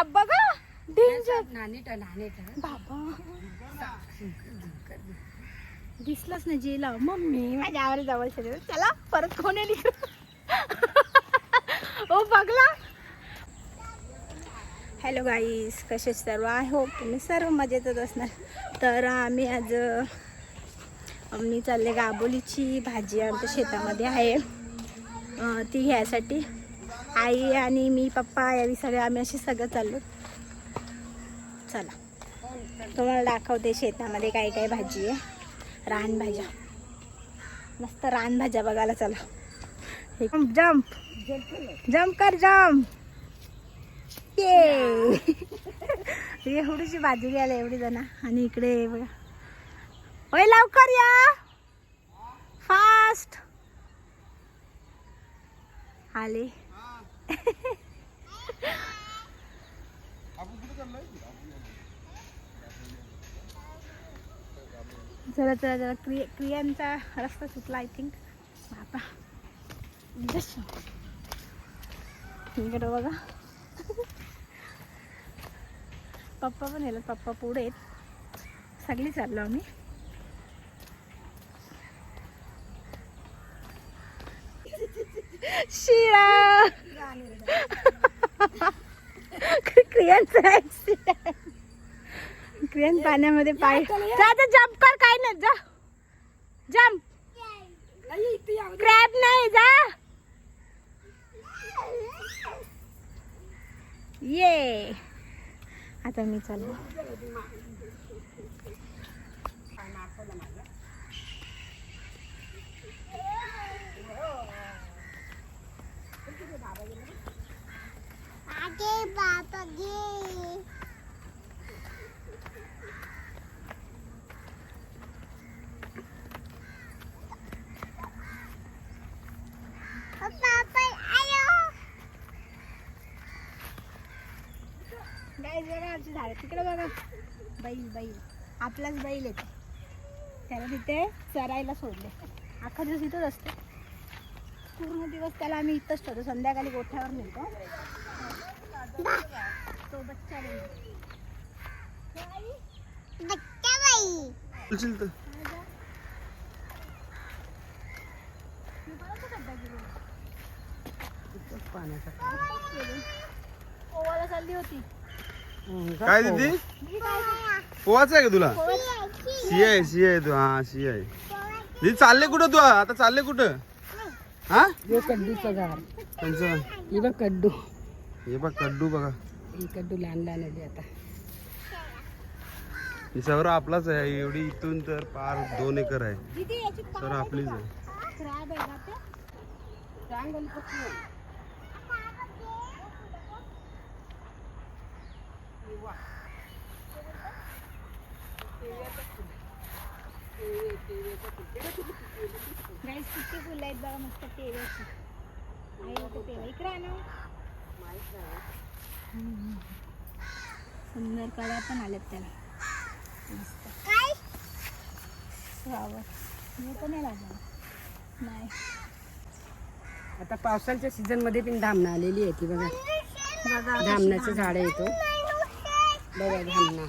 साप बघा. डेंजर नाणेटा बाबा. दिसलाच नाही जेला. मम्मी. माझ्या आवर जवळ सगळं चला परत कोण आहे ओ बघला. हॅलो गाईस कसे सर्व? आय होप तुम्ही सर्व मजेतच असणार. तर आम्ही आज मी चालले गाबोलीची भाजी आमच्या शेतामध्ये आहे. ती घ्यायसाठी. आई आणि मी पप्पा यावी सगळे आम्ही असे सगळं चाललो. चला. तुम्हाला दाखवते शेतामध्ये काय काय भाजी आहे. रानभाज्या. मस्त रानभाज्या बघायला चला. जम्प जम्प कर जम्प ये एवढीची भाजी घ्यायला एवढी जण. आणि इकडे बघा. होय लवकर या. फास्ट आले. जरा जरा जरा क्रिया क्रियांचा रस्ता सुटला आय थिंक बापा जस इकडे बघा. पप्पा पण येतात पप्पा पुढे आहेत. सगळी चाललो आम्ही. शिरा! क्रियांचा ऍक्सिडेंट क्रियान पाण्यामध्ये पाय जा जा जम्प कर काय नाही जा. जम्प क्रॅब नाही जा. ये. आता मी चाललो आगे बाबा गे आमची झाड तिकडे बघा. बैल बैल. आपलाच बैल येतो त्याला तिथे चरायला सोडले. अख्खा दिवस इथंच असतो. पूर्ण दिवस त्याला आम्ही इथंच ठेवतो. संध्याकाळी गोठ्यावर नेतो तो बच्चा बैल. बच्चा बाई बोलशील तर चालली होती काय दिदी? पोवाच आहे का तुला? सी आहे सी आहे तू. हा सी आहे. दिदी चालले कुठं तू? आता चालले कुठं? हा? कड्डूचं झाड. त्यांचं बघ कड्डू. हे बघ कड्डू बघा. ही कड्डू लहान लहान आहे आता. ही सर्व आपलाच आहे एवढी इथून तर पार दोन एकर आहे. सर्व आपलीच आहे. किती फुलं आहेत बघा मस्त पेवा इकडे आणा. सुंदर कळ्या पण आल्यात त्याला. मस्त. काय? फ्लावर. हे पण नाही लागला. नाही. आता पावसाच्या सीझन पण धामणा आलेली आहे ती बघा. बघा धामणाचं झाड येतो बघा धामणा.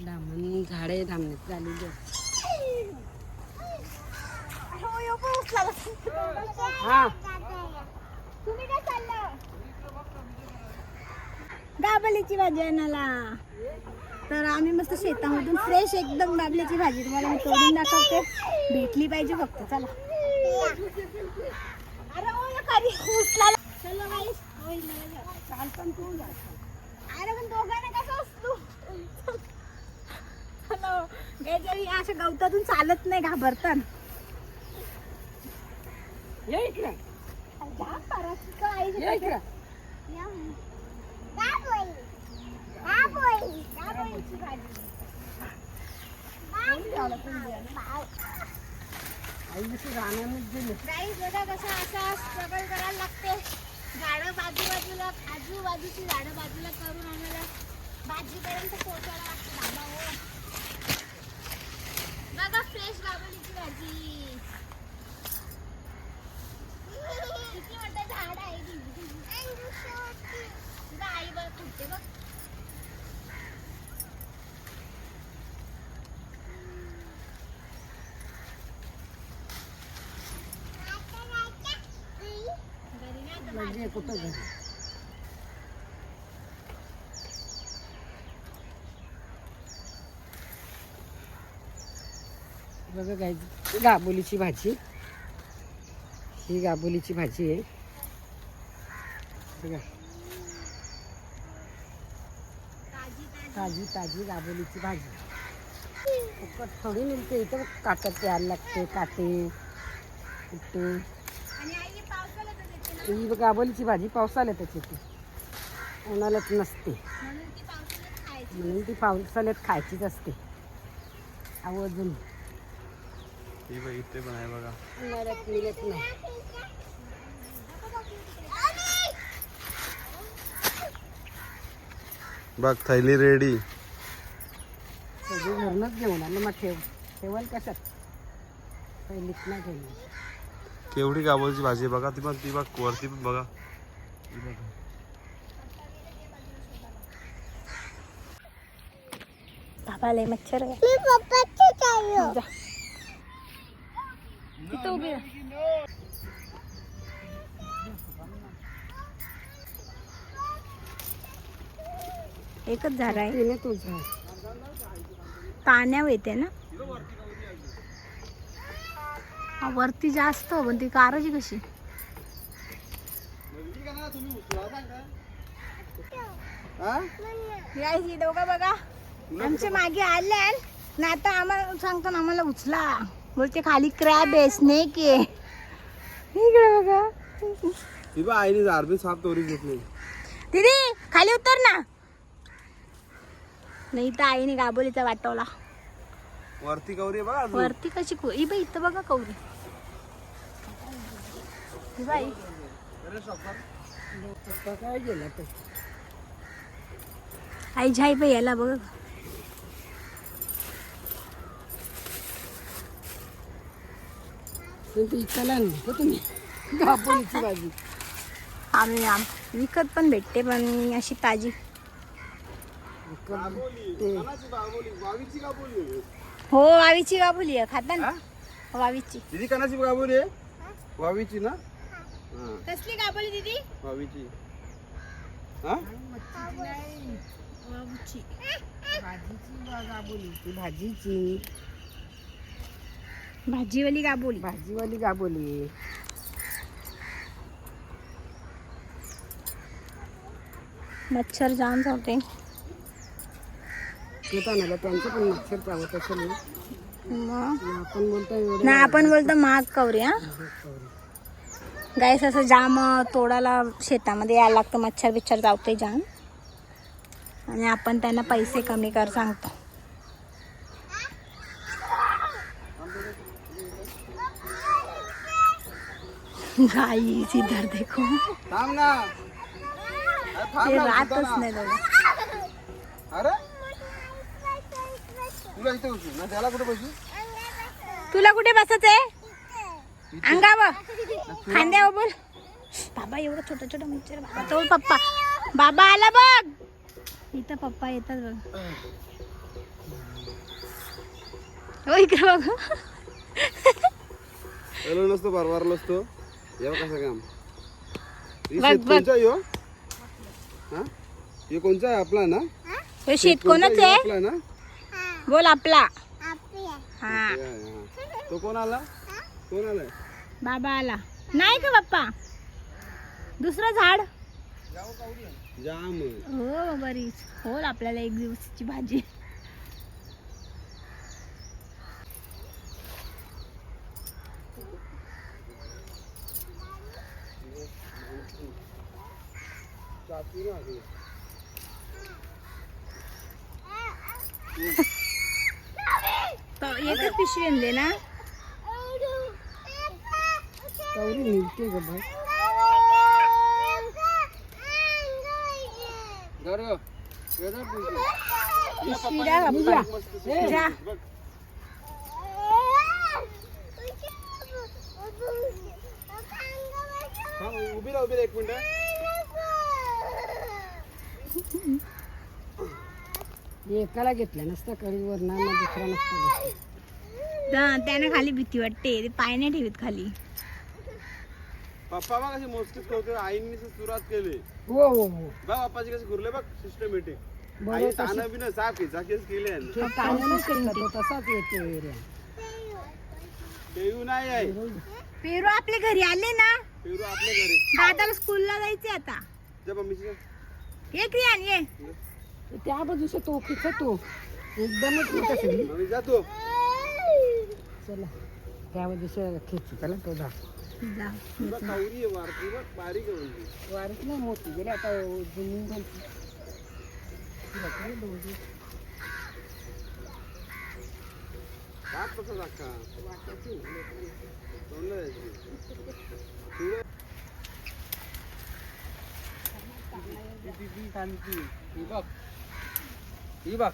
धामण झाड आहे धामण्यात झालेली आहे. हो, यो पण उचलायला. हा तुम्ही काय चाललं दाबलीची भाजी आणायला. तर आम्ही मस्त शेतामधून फ्रेश एकदम दाबल्याची भाजी तुम्हाला मी तोडून दाखवते. भेटली पाहिजे फक्त चला. अरे पण दोघांना कसं असतो अशा गवतातून चालत नाही घाबरतात काय कसं असा स्ट्रगल करायला लागते झाडं बाजूबाजूला आजूबाजूची झाडं बाजूला करून आम्हाला भाजीपर्यंत पोहोचायला लागते बाबा हो बघा फ्रेश बाबलीची भाजी किती मोठं झाड आहे आई बघ. कुठे बघ म्हणजे कुठं घरी. बघा गाबोलीची भाजी. ही गाबोलीची भाजी आहे. बघा. ताजी ताजी गाबोलीची भाजी. फुकट थोडी मिळते इथं काटत यायला लागते काटे ना ही गाबोलीची भाजी पावसाळ्यातच येते उन्हाळ्यात नसते. म्हणून ती पावसाळ्यात खायचीच असते. ही उन्हाळ्यात मिळत नाही. बघ थैली रेडी सगळी घरूनच घेऊन आलं मग ठेव ठेवाल कशात पहिलीच नाही ठेवली केवढी गाबोलीची भाजी आहे बघा ती पण ती बघ वरती पण बघा ती बघ. बाबाला मच्छर आहे. मी पप्पाची चालू जा. तिथं उभी राहा. एकच झाड आहे. तिने तुझं. पाण्यावर येते ना? हा, वरती जास्त पण ती काराची कशी? हा? ही दोघं बघा. आमच्या मागे आल्या ना आता आम्हाला सांगतो ना आम्हाला उचला. बोलते खाली क्रॅब आहे स्नेक आहे. इकडे बघा. आईने आर्मी साफ घेतली. दीदी खाली उतर ना. नाही तर आईने गाबोलीचा वाटवला. वरती गौरी बघा अजून. वरती कशी कु- ई बाई इथं बघा कौरी ही बाई. आई झाई बाई याला बघ. तुम्ही? गाबोलीची भाजी. आम्ही आम विकत पण भेटते पण अशी ताजी. ते. हो वावीची गाबोली आहे. खाता ना? हा? वावीची. दीदी कणाची गाबोली आहे? वावीची ना? हा. कसली गाबोली दीदी? वावीची. हा? वावीची. भाजीची गाबोली ती भाजीची. भाजीवाली गाबोली भाजीवाली गाबोली मच्छर जाम येताना त्यांचं पण मच्छर चावत असेल ना. मग आपण बोलतो एवढं ना आपण बोलतो महाग कवरी हा? गायस असं जाम तोडाला शेतामध्ये यायला लागतं मच्छर बिच्छर चावते जाम. आणि आपण त्यांना पैसे कमी कर सांगतो. गाई इधर देखो. थांब ना. अरे थांब ते ना, राहतच ना. नाही दोघं अरे? तुला इथे उचलू ना त्याला कुठे बसू? तुला कुठे बसायचं आहे अंगावर. खांद्यावर बोल. बाबा एवढं छोटं छोटं मच्छर बाबा. तो पप्पा. बाबा आला बघ. इथं पप्पा येतात बघ. हो इकडे बघ. नसतो परवारलो असतो येवा कसं काम. बघ, बघ. कोणचा? हा? हे कोणचा आहे आपला ना? हे शेत कोणचा आहे? आपला ना? बोल आपला. हा. आहे. तो कोण आला कोण आलाय बाबा आला. नाही का बाप्पा. दुसरं झाड. जाम हो बरीच. होल आपल्याला एक दिवसाची भाजी. हे. एकच पिशवी आणले ना कवरी निघते ग बघ धर ह्यो. हे धर पिशवी. पिशवी द्या बाप्पा जा थांब, उभी राहा उभी राहा एक मिनिट एकाला घेतलं नसतं कडी वरणार ना दुसरा नसतं घेतलं. जा, त्याने खाली भीती वाटते. ते पाय नाही ठेवीत खाली. पप्पा बघ कशी मोजकीच करतोय आईंनी सुरुवात केली. हो हो हो. बघ पप्पाची कशी घुरले बघ सिस्टमॅटिक आई तशी- ताना बिना साफ आहे जाकेच केले. ते केलं तो तसाच येतो एरिया पेरू नाही आहे. पेरू आपल्या घरी आले ना? पेरू आपल्या घरी. दादाला स्कूलला जायचे आता. जा मम्मीची ये क्रियान ये. त्या बाजूचा तो खिचा तो एकदमच मोठा सगळी मम्मी जा तू. चला. त्या बाजूचा खिच चला तो जा. म्हणजे. वारीच नाही मोठी गेली आता जुनी घालती तिला काय दोघी. ही बघ. ही बघ.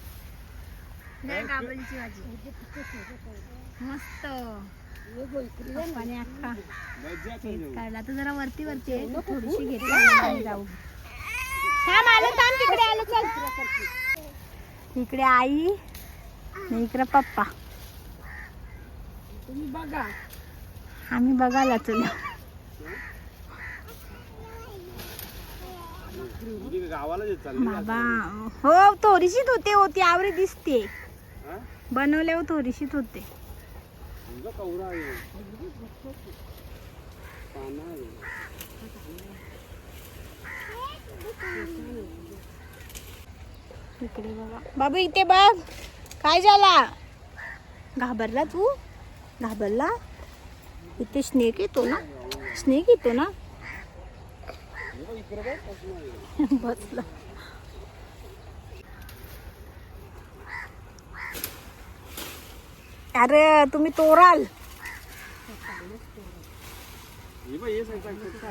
नाही काबुलीची भाजी. मस्त. अख्खा काढला. तर जरा वरती वरती आहे. थोडीशी घेतली जाऊ. थांब आलो थांब तिकडे आलो चल. इकडे आई इकडे पप्पा. तुम्ही बघा. आम्ही बघायला चलो. बाबा. हो थोडीशीच होते होती आवरी दिसते? बनवल्यावर थोडीशीच होते कवरा इकडे बघा. बाबू इथे बघ. काय झाला? घाबरला तू? घाबरला? इथे स्नेक येतो ना? स्नेक येतो ना? बसला अरे तुम्ही तोराल हे बघ हे साईडला गठ्ठा आहे हे साईडला गठ्ठा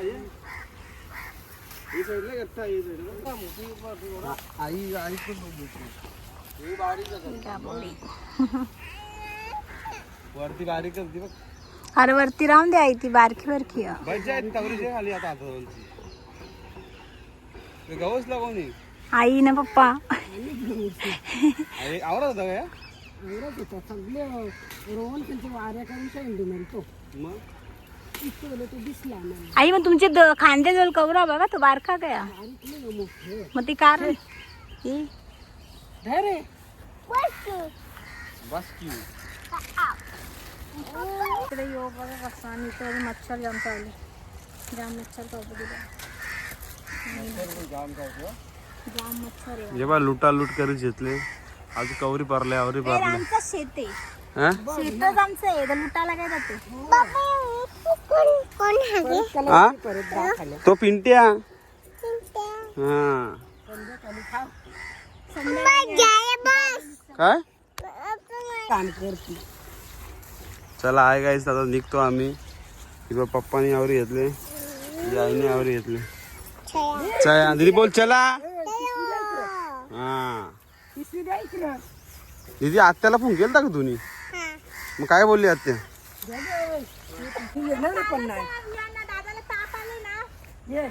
आहे. हे साईडला आई आई पण बघ हे बारीक वरती बारीक करते बघ. अरे वरती राहून द्या ती बारकी बारकी. आहे. खाली आता गवस लागवून आई ना पप्पा. आवडत होता काय आवडत होता सगळे रोहन त्यांच्या वाऱ्या करून शेंडी मग? इतकं तो दिसला आई मग तुमचे द- खांदे जवळ कवरा बघा तो बारका गया बारीक नाही गं मोठं. मग ती कार ही. धर रे. बस की. इकडे यो बघा कसं आणि इकडे मच्छर जाम चावले जाम मच्छर तिथे जाम मच्छर आहे. जेव्हा लुटा लूट करी घेतले. आज कवरी पारले आवरी पारले आमचं शेत आहे. हा? शेतच आमचं आहे तर लुटायला काय जाते? कोण आहे हा? परत दाखवल्या तो पिंट्या? हा. संध्याकाळी खाव जाय बस. काय? काम करते चला आहे गाईस आता निघतो आम्ही. पप्पानी आवरी घेतले. आईने आवरी घेतले. चला दीदी बोल चला. पिशवी द्या इकडं. दीदी आत्याला फोन केलता का तुम्ही? मग काय बोलली आत्या? तू येणार पण नाही. दादाला ताप आले ना ये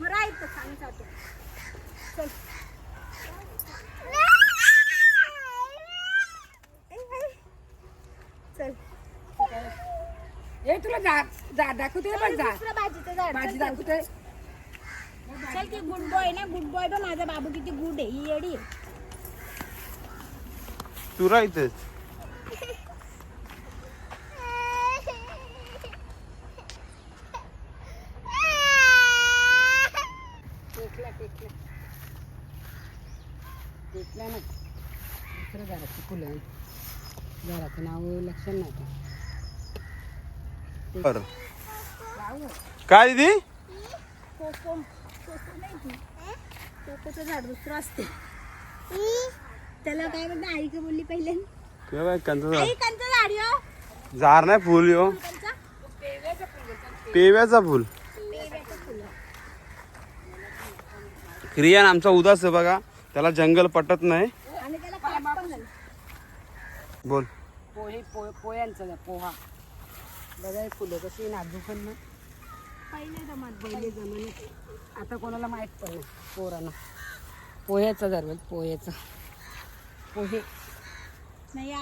मग राहायचं सांग जातो. चल. ए तुला जा जा दाखवते बघ जा दुसरं भाजीचं झाड. भाजी दाखवते. चल की गुड बॉय ना गुड बॉय बघ माझा बाबू किती गुड आहे ही येडी. आहे. तू राहतेस. ना. दुसरं घराची फुलं घराचं नाव लक्षात नाही काय दीदी? नाही ती कोकोचं झाड दुसरं असते. त्याला काय म्हणते आई का बोलली पहिले. केव्हा कंचा आई कंचं झाड यो झाड नाही फुल यो. कंचा पेव्याचा फुल. क्रियान आमचा उदास आहे बघा. त्याला जंगल पटत नाही. आणि त्याला काप पण घाल. बोल. पोहे पो पोयांचा जा, पोहा. बघा हे फुलं कशी नाजूक पण ना. पहिले जमात पहिले जमान्यात आता कोणाला माहीत नाही पोरांना. पोह्याचा दरवाज पोह्याचा. पोहे. नाही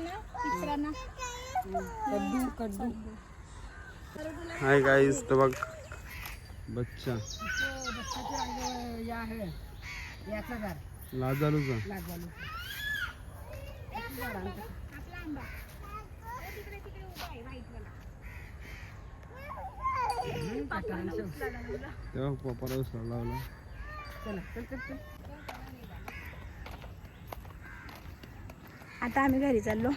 ना पित्रांना कड्डू कड्डू. हाय तो बघ. बच्चा. या आहे. याचा झाड लाजालूचा लागवालो तेव्हा पप्पाला उसळ लावला आता आम्ही घरी चाललो.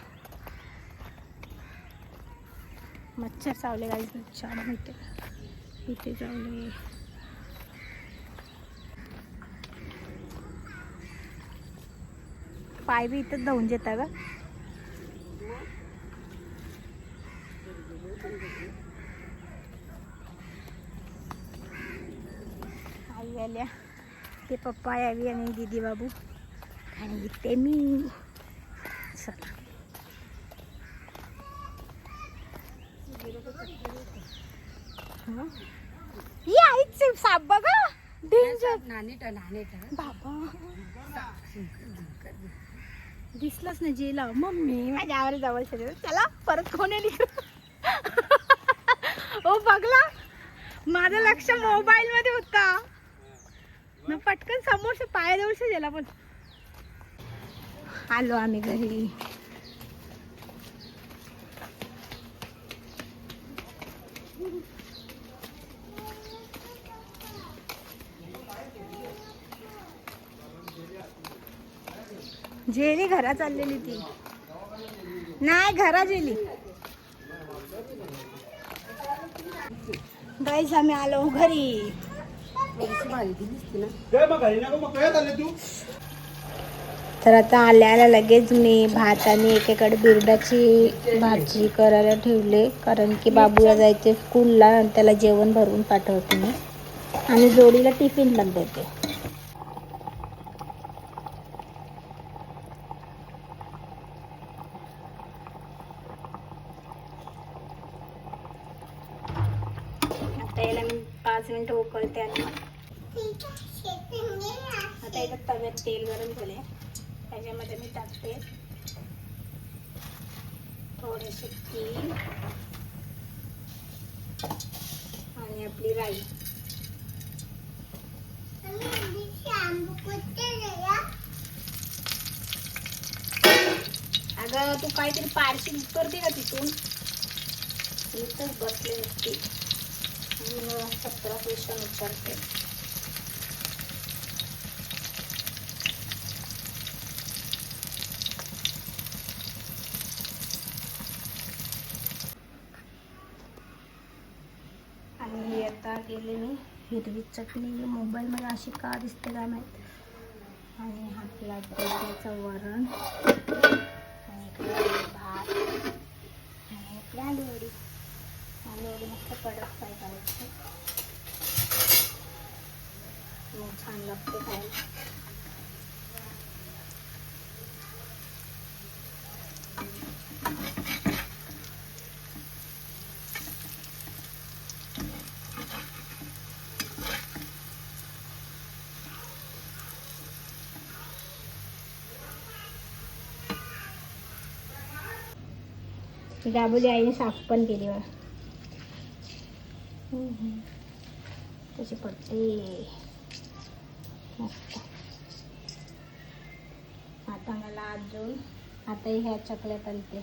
मच्छर चावले गाईज छान माहिती इथे चावले. पाय बी इथंच धावून येतात का? आलेल्या. ते पप्पा यावी आणि दिदी बाबू. आणि इथे मी. चला. आईच साप बघा. डेंजर नानेट नानेट बाबा. दिसलाच ना जेला मम्मी माझ्या आवर जवळ शरीर चला परत कोण ओ बघला. माझं लक्ष मोबाईल मध्ये होता. मग पटकन समोर पायाजवळ गेला पण. आलो आम्ही घरी. जेली घरा चाललेली ती. नाही घरा जेली. गाईस आम्ही आलो घरी. थोडीशी भाजी दिसते ना. तर आता आल्याला लगेच मी भात आणि एकीकडे बिरडाची भाजी करायला ठेवले. कारण की बाबूला जायचे स्कूलला आणि त्याला जेवण भरून पाठवते मी. आणि जोडीला टिफिन पण देते आता याला मी पाच मिनिटं उकळते आणि आता एका तव्यात तेल गरम झाले त्याच्यामध्ये मी टाकते. थोडेसे तीळ आणि आपली राई. अगं तू काहीतरी पारशी करते का तिथून? इथंच बसले नसते सतरा क्वेश्चन विचारते आणि हे आता गेले मी हिरवी चटणी. मोबाईलमध्ये अशी का दिसते काय माहीत? आणि आपला त्याचं वरण. आणि भात. आणि आपल्या आलूवडी आलूवडी मस्त कडक फ्राय करायची. छान लागते खायला. गाबुली आईने साफ पण केली बघा. तशी पडते पट्टी. मस्त. आता मला अजून आताही ह्या चकल्या तलते.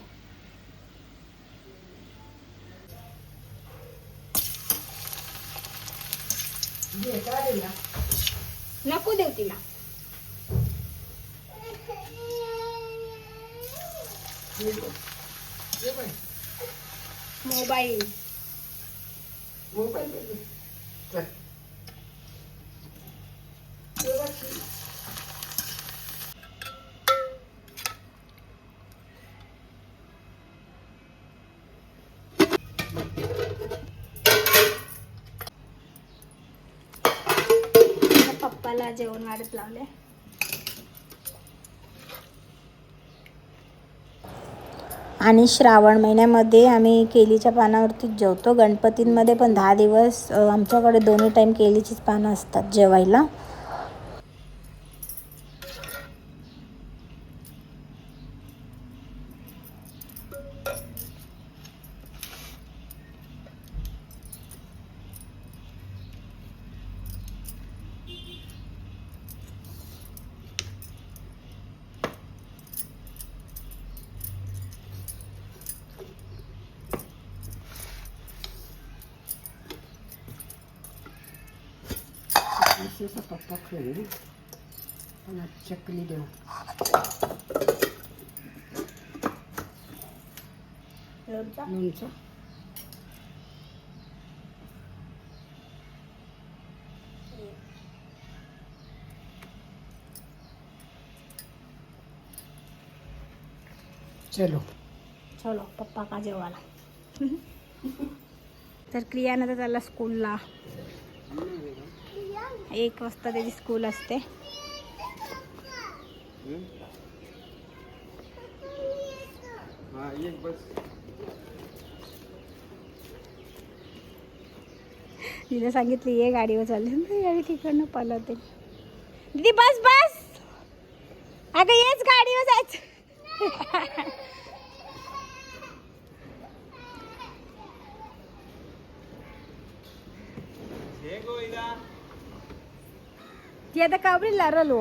नको देऊ तिला. मोबाईल. आता पप्पाला जेवण वाढत लावले आणि श्रावण महिन्यामध्ये आम्ही केलीच्या पानावरतीच जेवतो. गणपतींमध्ये पण दहा दिवस आमच्याकडे दोन्ही टाईम केलीचीच पानं असतात जेवायला. विशेष पप्पा खेळू पण आज चकली देऊ लोणचं चलो चलो पप्पा का जेवायला तर क्रियानं तर त्याला स्कूलला एक वाजता त्याची स्कूल असते. हा तिने सांगितली ये गाडीवर चालले. यावेळी तिकडनं पलवते. दीदी बस बस. अगं येच गाडीवर जायचं. ती आता काबरी लारलो